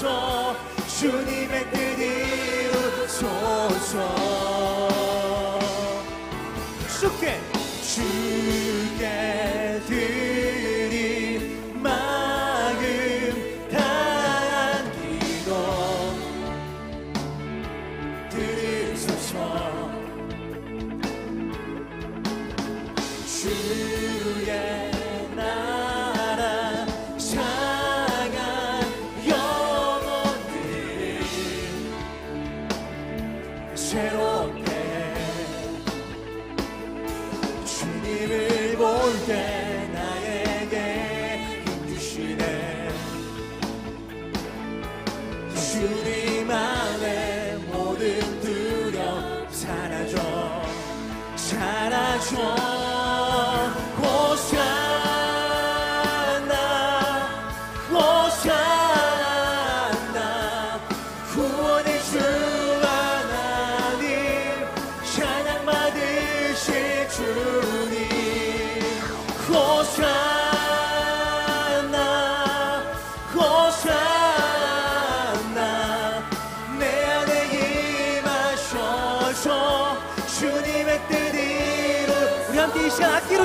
说，祝你。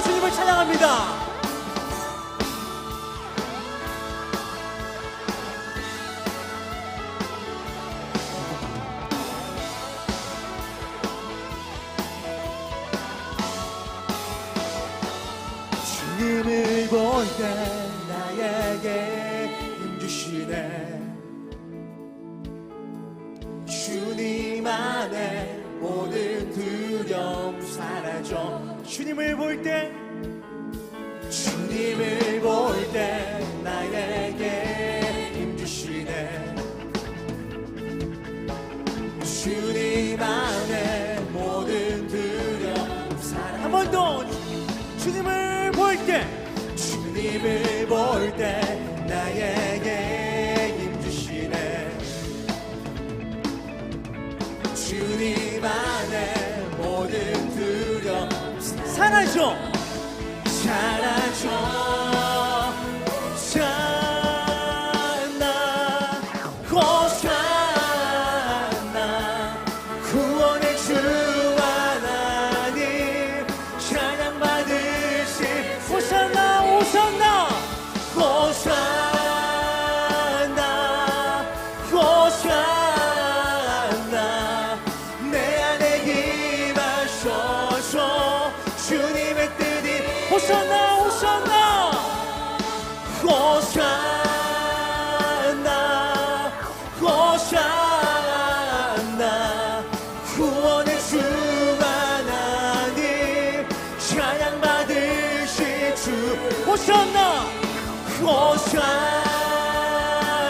주님을 찬양합니다. 주님을 볼 때 나에게 힘 주시네 주님 안에 모든 두려움 사라져 주님을 볼때 집을 볼때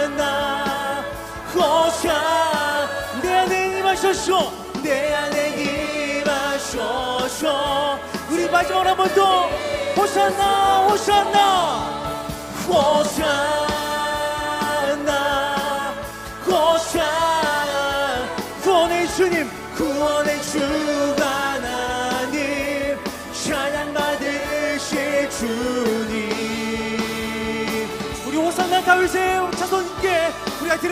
호사나 호사 내 안에 임하소서. 내 안에 임하소서. 우리 마지막으로 한 번 더. 호사나 호사나. 호사나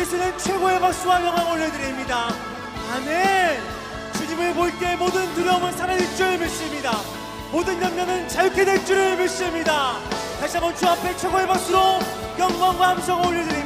수 있는 최고의 박수와 영광 올려드립니다. 아멘. 주님을 볼 때 모든 두려움은 사라질 줄 믿습니다. 모든 염려는 자유케 될 줄을 믿습니다. 다시 한번 주 앞에 최고의 박수로 영광과 함성을 올려드립니다.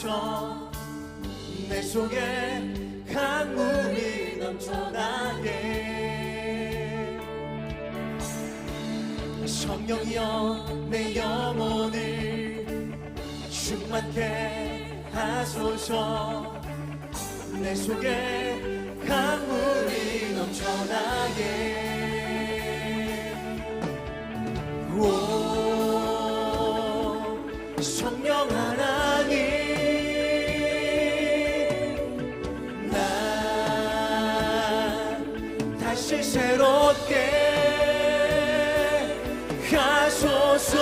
하소서 내 속에 강물이 넘쳐나게. 성령이여 내 영혼을 충만케 하소서. 내 속에 강물이 넘쳐나게. 오 다시 새롭게 하소서.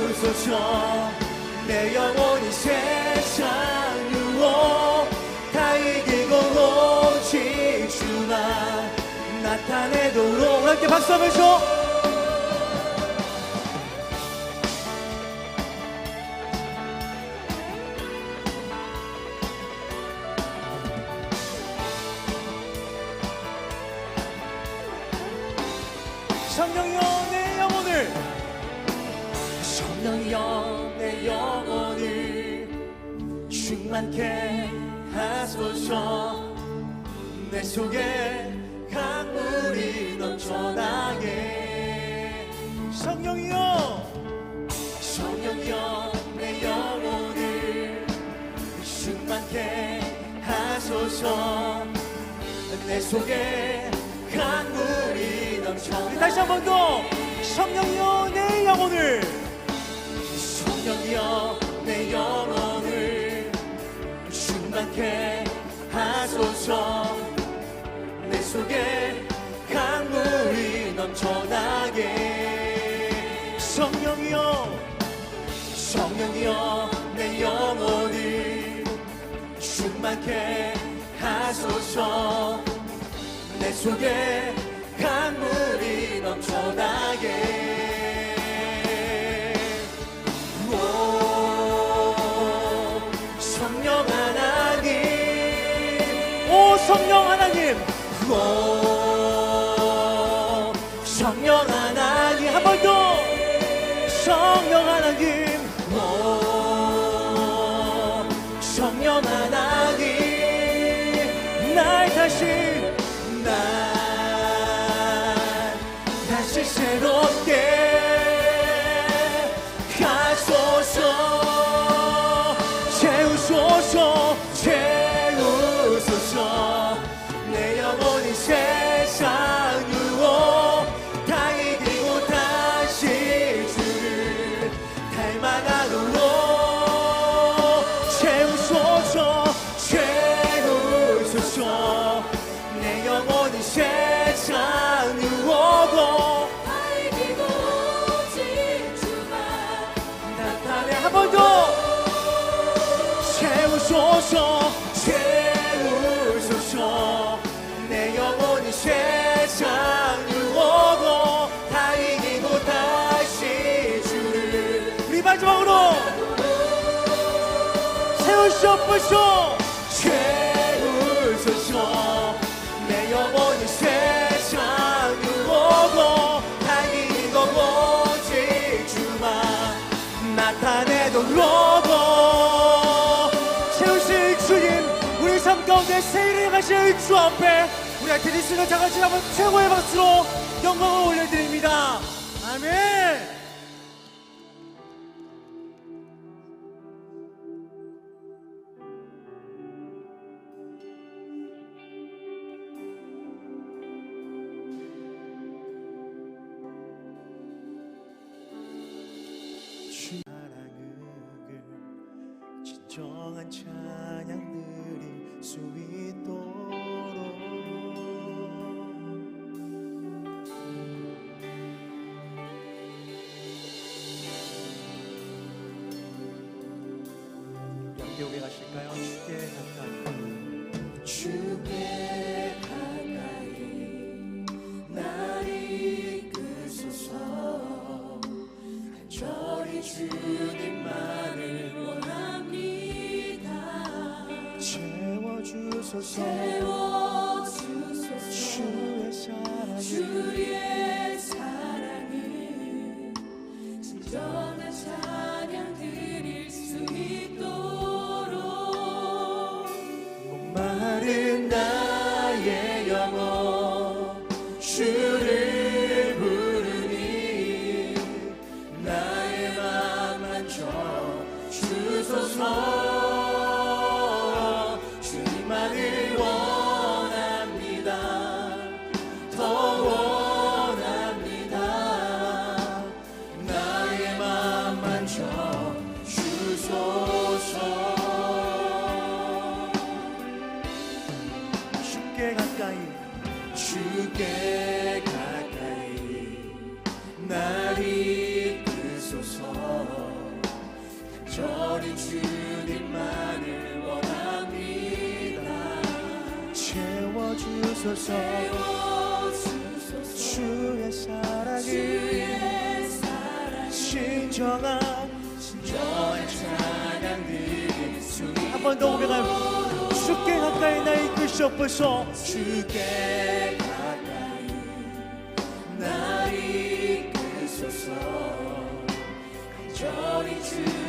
채우소서. 내 영혼이 세상 나타내도록 함께 박수하면서 성령이여 내 영혼을. 성령이여 내 영혼을 충만케 하소서. 내 속에 넘쳐나게. 성령이여. 성령이여 내 영혼을 충만케 하소서. 내 속에 강물이 넘쳐 다시 한 번 더. 성령이여 내 영혼을. 성령이여 내 영혼을 충만케 하소서. 내 속에 성령이여 내 영혼을 충만케 하소서. 내 속에 강물이 넘쳐나게. 성령 하나님. 오 성령 하나님. 한 번 더. 성령 하나님 새롭게 채우소서. 채우소서. 내 영혼이 세상으로 다 이기고 다시 주를 우리 마지막으로 채우시옵소서. 채우소서. 내 영혼이 세상으로 다 이기고 오직 주만 나타내 하실 주 앞에 우리가 드릴 수 있는 다 같이 한번 최고의 박수로 영광을 올려드립니다. 아멘! 정한 찬양 수 있도록. 여기 가실까요? 주께 가까이 주께 가까이 날 이끄소서. 간절히 주 채워주소서. 주의 사랑이 신정한 너의 찬양 드리 한번 더 고백하여 주께 가까이 나 이끄시옵소서. 주께 가까이 나 이끄소서. 간절히 주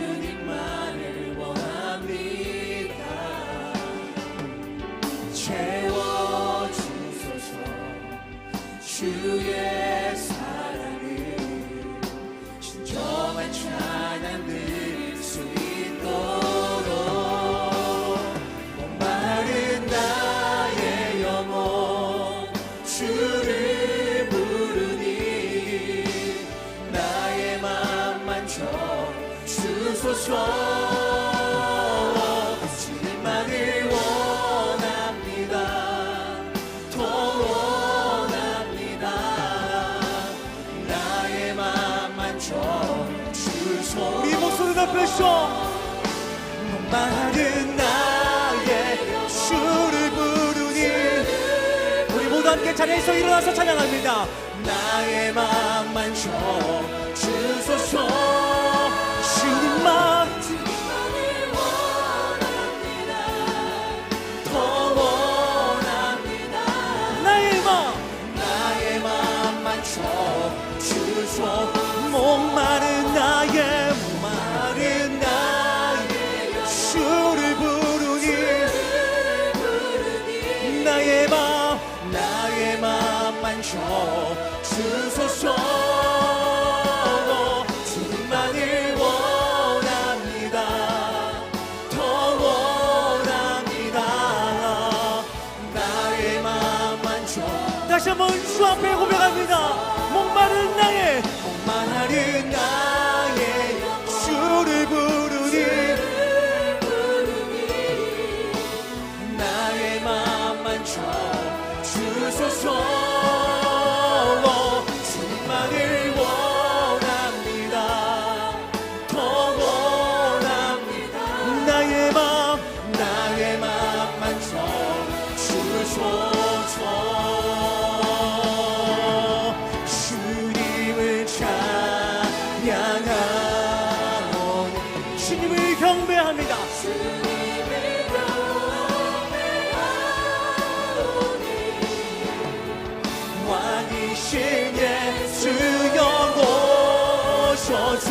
주소서. 주님만을 원합니다. 원합니다. 나의 맘만 주소 우리 목소리 높여주셔 목마른 나의 주를 부르니 우리 모두 함께 자리에서 일어나서 찬양합니다. 나의 맘만 주소서.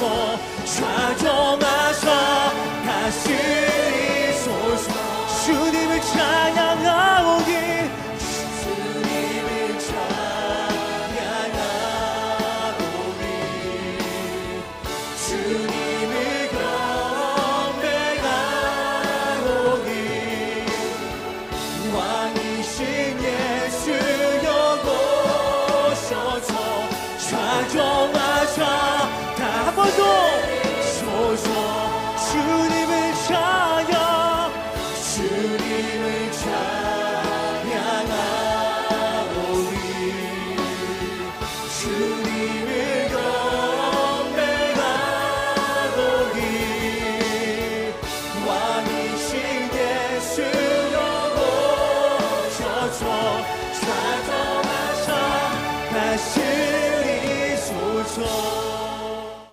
주께서 좌정하사 다시